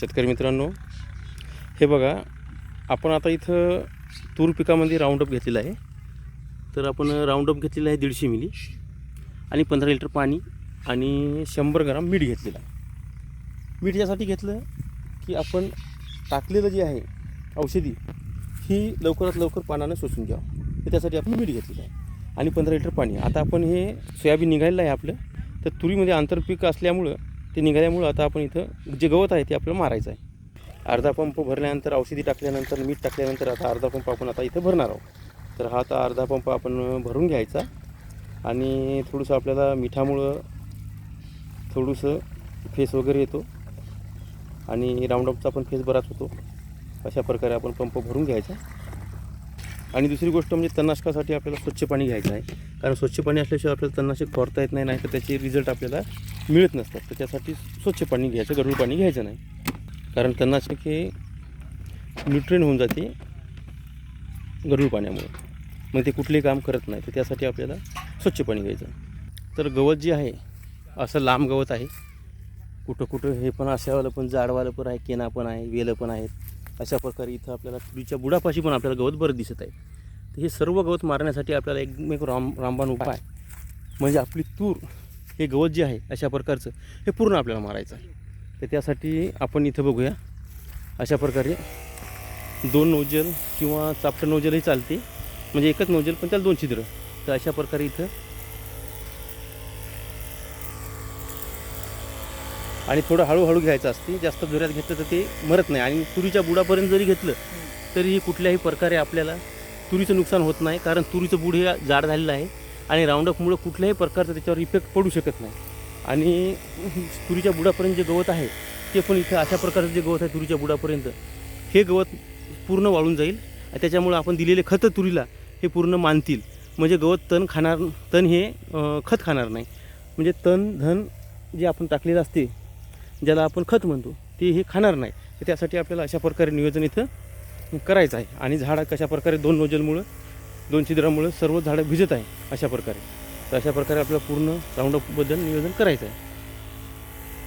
शेतकरी मित्रांनो हे बघा आपण आता इथं तूर पिकामध्ये राऊंडअप घेतलेलं आहे. तर आपण राऊंडअप घेतलेलं आहे दीडशे मिली आणि पंधरा लिटर पाणी आणि शंभर ग्राम मीठ घेतलेलं आहे. मीठ यासाठी घेतलं की आपण टाकलेलं जे आहे औषधी ही लवकरात लवकर पानानं शोषून घ्यावं. तर त्यासाठी आपण मीठ घेतलेलं आहे आणि पंधरा लिटर पाणी. आता आपण हे सोयाबीन निघालेलं आहे आपलं तर तुरीमध्ये आंतरपीक असल्यामुळं ते निघाल्यामुळं आता आपण इथं जे गवत आहे ते आपल्याला मारायचं आहे. अर्धा पंप भरल्यानंतर औषधी टाकल्यानंतर मीठ टाकल्यानंतर आता अर्धा पंप आपण आता इथं भरणार आहोत. तर हा आता अर्धा पंप आपण भरून घ्यायचा आणि थोडंसं आपल्याला मिठामुळं थोडंसं फेस वगैरे येतो आणि राऊंडअपचा पण फेस बराच होतो. अशा प्रकारे आपण पंप भरून घ्यायचा. आणि दुसरी गोष्ट म्हणजे तणनाशकासाठी आपल्याला स्वच्छ पाणी घ्यायचं आहे. कारण स्वच्छ पाणी असल्याशिवाय आपल्याला तणनाशक फवारता येत नाही नाही तर त्याचे रिझल्ट आपल्याला मिळत नसतात. तर त्यासाठी स्वच्छ पाणी घ्यायचं गढूळ पाणी घ्यायचं नाही. कारण तणनाशक हे न्यूट्रेन होऊन जाते गढूळ पाण्यामुळे. मग ते कुठलेही काम करत नाही. तर त्यासाठी आपल्याला स्वच्छ पाणी घ्यायचं. तर गवत जे आहे असं लांब गवत आहे. कुठं कुठं हे पण अशावालं पण जाडवालं पण आहे केना पण आहे वेलं पण आहेत. अशा प्रकारे इथं आपल्याला तुरीच्या बुडापाशी पण आपल्याला गवत बरं दिसत आहे. तर हे सर्व गवत मारण्यासाठी आपल्याला एकमेक एक राम रामबाण उपाय. म्हणजे आपली तूर हे गवत जे आहे अशा प्रकारचं हे पूर्ण आपल्याला मारायचं आहे. तर त्यासाठी आपण इथं बघूया अशा प्रकारे दोन नोजल किंवा चापटं नोजलही चालते. म्हणजे एकच नोजल पण त्याला दोन छिद्र. तर अशा प्रकारे इथं आणि थोडं हळूहळू घ्यायचं असते. जास्त जोरात घेतलं तर ते मरत नाही. आणि तुरीच्या बुडापर्यंत जरी घेतलं तरीही कुठल्याही प्रकारे आपल्याला तुरीचं नुकसान होत नाही. कारण तुरीचं बुड हे जाड झालेलं आहे. आणि राऊंडअपमुळं कुठल्याही प्रकारचा त्याच्यावर इफेक्ट पडू शकत नाही. आणि तुरीच्या बुडापर्यंत जे गवत आहे ते पण इथं अशा प्रकारचं जे गवत आहे तुरीच्या बुडापर्यंत हे गवत पूर्ण वाळून जाईल आणि त्याच्यामुळं आपण दिलेले खतं तुरीला हे पूर्ण मानतील. म्हणजे गवत तण खाणार तण हे खत खाणार नाही. म्हणजे तण धन जे आपण टाकलेलं असते ज्याला आपण खत म्हणतो ते हे खाणार नाही. तर त्यासाठी आपल्याला अशा प्रकारे नियोजन इथं करायचं आहे. आणि झाडं कशा प्रकारे दोन नोजलमुळं दोन छिद्रामुळं सर्व झाडं भिजत आहे अशा प्रकारे. तर अशा प्रकारे आपल्याला पूर्ण राऊंडअपबद्दल नियोजन करायचं आहे.